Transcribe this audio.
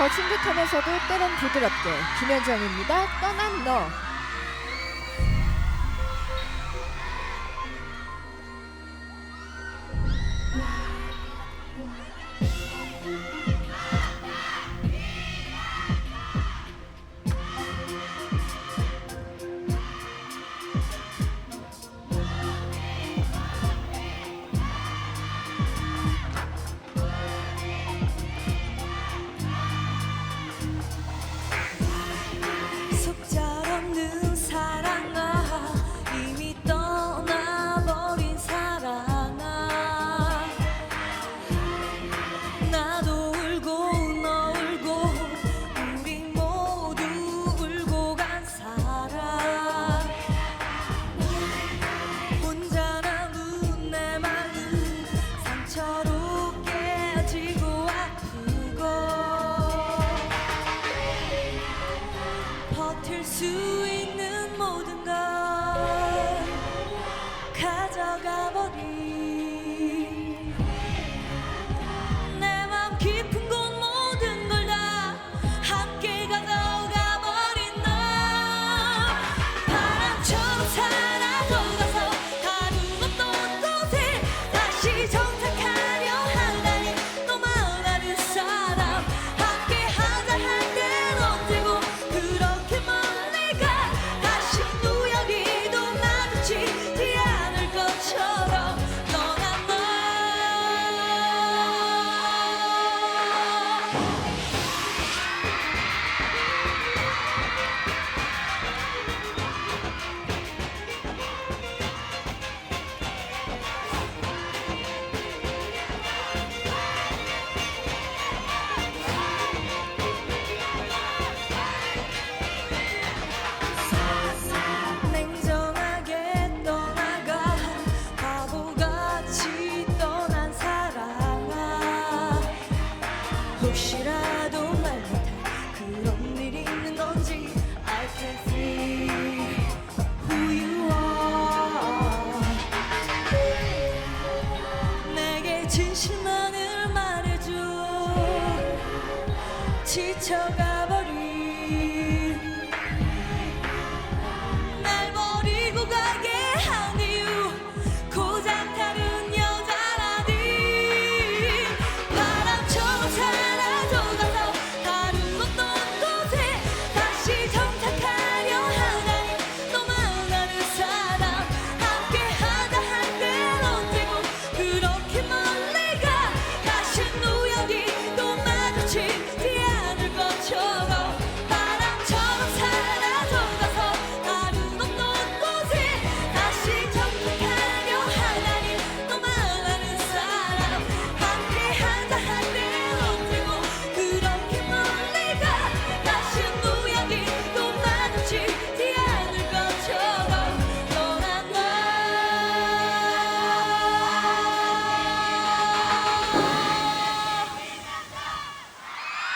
더 친듯하면서도 때론 부드럽게 김현정입니다. 떠난 너. 헤어지고 아프고 버틸 수 있는 모든 것 진실만을 말해줘. 지쳐가버린